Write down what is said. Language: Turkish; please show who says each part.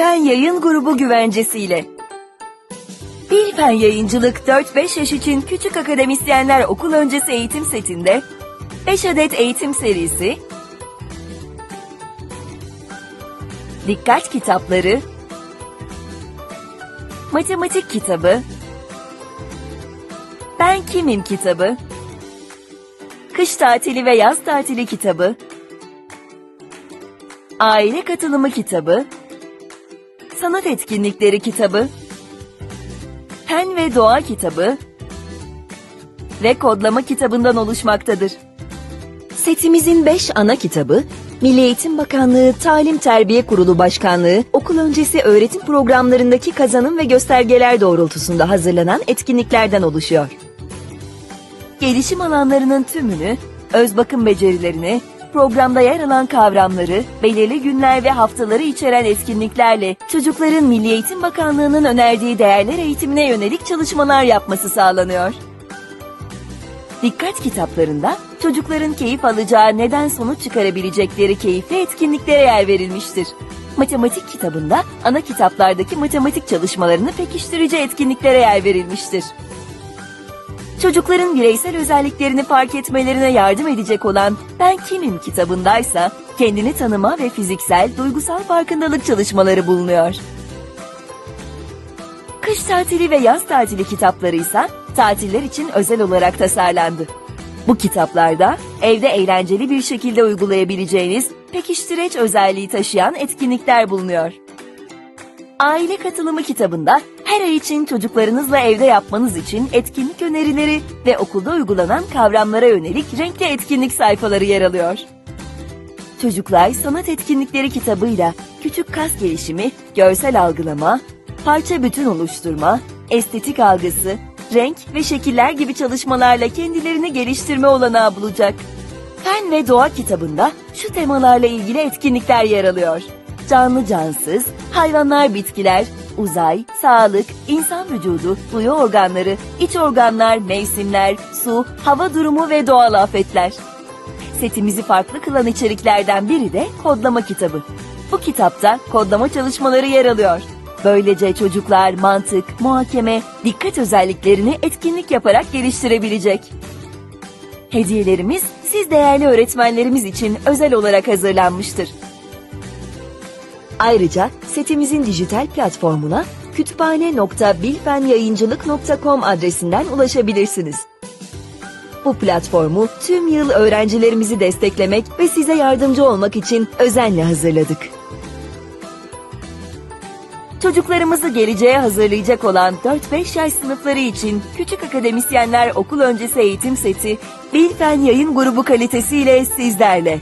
Speaker 1: Bilfen Yayın Grubu güvencesiyle. Bilfen Yayıncılık 4-5 yaş için küçük akademisyenler okul öncesi eğitim setinde 5 adet eğitim serisi, dikkat kitapları, matematik kitabı, ben kimim kitabı, kış tatili ve yaz tatili kitabı, aile katılımı kitabı, sanat etkinlikleri kitabı, fen ve doğa kitabı ve kodlama kitabından oluşmaktadır. Setimizin 5 ana kitabı, Milli Eğitim Bakanlığı Talim Terbiye Kurulu Başkanlığı okul öncesi öğretim programlarındaki kazanım ve göstergeler doğrultusunda hazırlanan etkinliklerden oluşuyor. Gelişim alanlarının tümünü, öz bakım becerilerini, programda yer alan kavramları, belirli günler ve haftaları içeren etkinliklerle çocukların Milli Eğitim Bakanlığı'nın önerdiği değerler eğitimine yönelik çalışmalar yapması sağlanıyor. Dikkat kitaplarında çocukların keyif alacağı neden sonuç çıkarabilecekleri keyifli etkinliklere yer verilmiştir. Matematik kitabında ana kitaplardaki matematik çalışmalarını pekiştirici etkinliklere yer verilmiştir. Çocukların bireysel özelliklerini fark etmelerine yardım edecek olan Ben Kimim kitabındaysa kendini tanıma ve fiziksel, duygusal farkındalık çalışmaları bulunuyor. Kış tatili ve yaz tatili kitapları ise tatiller için özel olarak tasarlandı. Bu kitaplarda evde eğlenceli bir şekilde uygulayabileceğiniz pekiştireç özelliği taşıyan etkinlikler bulunuyor. Aile katılımı kitabında her ay için çocuklarınızla evde yapmanız için etkinlik önerileri ve okulda uygulanan kavramlara yönelik renkli etkinlik sayfaları yer alıyor. Çocuklar sanat etkinlikleri kitabıyla küçük kas gelişimi, görsel algılama, parça bütün oluşturma, estetik algısı, renk ve şekiller gibi çalışmalarla kendilerini geliştirme olanağı bulacak. Fen ve Doğa kitabında şu temalarla ilgili etkinlikler yer alıyor. Canlı cansız, hayvanlar bitkiler, uzay, sağlık, insan vücudu, duyu organları, iç organlar, mevsimler, su, hava durumu ve doğal afetler. Setimizi farklı kılan içeriklerden biri de kodlama kitabı. Bu kitapta kodlama çalışmaları yer alıyor. Böylece çocuklar mantık, muhakeme, dikkat özelliklerini etkinlik yaparak geliştirebilecek. Hediyelerimiz siz değerli öğretmenlerimiz için özel olarak hazırlanmıştır. Ayrıca setimizin dijital platformuna kütüphane.bilfenyayıncılık.com adresinden ulaşabilirsiniz. Bu platformu tüm yıl öğrencilerimizi desteklemek ve size yardımcı olmak için özenle hazırladık. Çocuklarımızı geleceğe hazırlayacak olan 4-5 yaş sınıfları için Küçük Akademisyenler Okul Öncesi Eğitim Seti Bilfen Yayın Grubu kalitesiyle sizlerle.